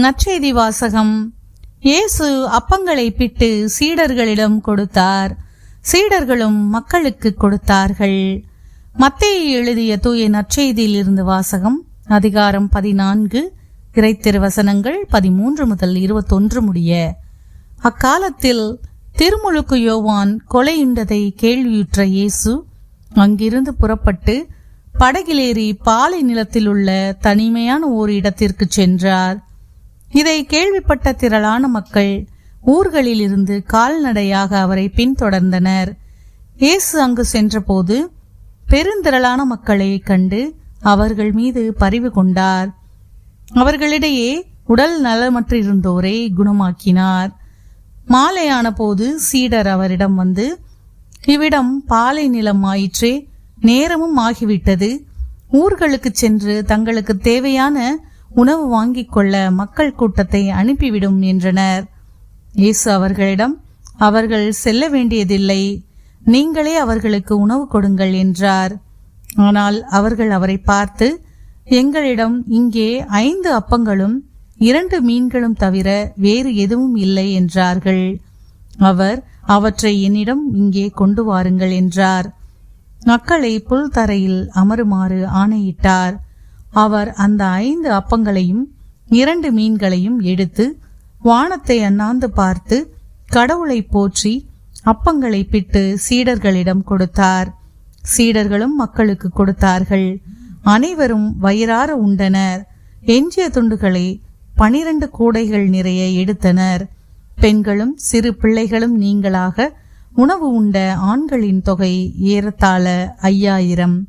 நற்செய்தி வாசகம். இயேசு அப்பங்களை பிட்டு சீடர்களிடம் கொடுத்தார். சீடர்களும் மக்களுக்கு கொடுத்தார்கள். மத்தேயு எழுதிய தூய நற்செய்தியில் இருந்து வாசகம் அதிகாரம் பதினான்கு இறைத்திருவசனங்கள் பதிமூன்று முதல் இருபத்தொன்று முடிய. அக்காலத்தில் திருமுழுக்கு யோவான் கொலையுண்டதை கேள்வியுற்ற இயேசு அங்கிருந்து புறப்பட்டு படகிலேறி பாலை நிலத்தில் உள்ள தனிமையான ஓர் இடத்திற்கு சென்றார். இதை கேள்விப்பட்ட திரளான மக்கள் ஊர்களிலிருந்து கால்நடையாக அவரை பின்தொடர்ந்தனர். இயேசு அங்கு சென்றபோது பெருந்திரளான மக்களை கண்டு அவர்கள் மீது பரிவு கொண்டார். அவர்களிடையே உடல் நலமற்றிருந்தோரை குணமாக்கினார். மாலையான போது சீடர் அவரிடம் வந்து இவ்விடம் பாலை நிலம் ஆயிற்றே நேரமும் ஆகிவிட்டது. ஊர்களுக்கு சென்று தங்களுக்கு தேவையான உணவு வாங்கிக் கொள்ள மக்கள் கூட்டத்தை அனுப்பிவிடும் என்றனர். இயேசு அவர்களிடம் அவர்கள் செல்ல வேண்டியதில்லை. நீங்களே அவர்களுக்கு உணவு கொடுங்கள் என்றார். ஆனால் அவர்கள் அவரை பார்த்து எங்களிடம் இங்கே ஐந்து அப்பங்களும் இரண்டு மீன்களும் தவிர வேறு எதுவும் இல்லை என்றார்கள். அவர் அவற்றை என்னிடம் இங்கே கொண்டு வாருங்கள் என்றார். மக்களை புல் தரையில் அமருமாறு ஆணையிட்டார். அவர் அந்த ஐந்து அப்பங்களையும் இரண்டு மீன்களையும் எடுத்து வானத்தை அண்ணாந்து பார்த்து கடவுளை போற்றி அப்பங்களை பிட்டு சீடர்களிடம் கொடுத்தார். சீடர்களும் மக்களுக்கு கொடுத்தார்கள். அனைவரும் வயிறார உண்டனர். எஞ்சிய துண்டுகளை பனிரண்டு கூடைகள் நிறைய எடுத்தனர். பெண்களும் சிறு பிள்ளைகளும் நீங்களாக உணவு உண்ட ஆண்களின் தொகை ஏறத்தாழ ஐயாயிரம்.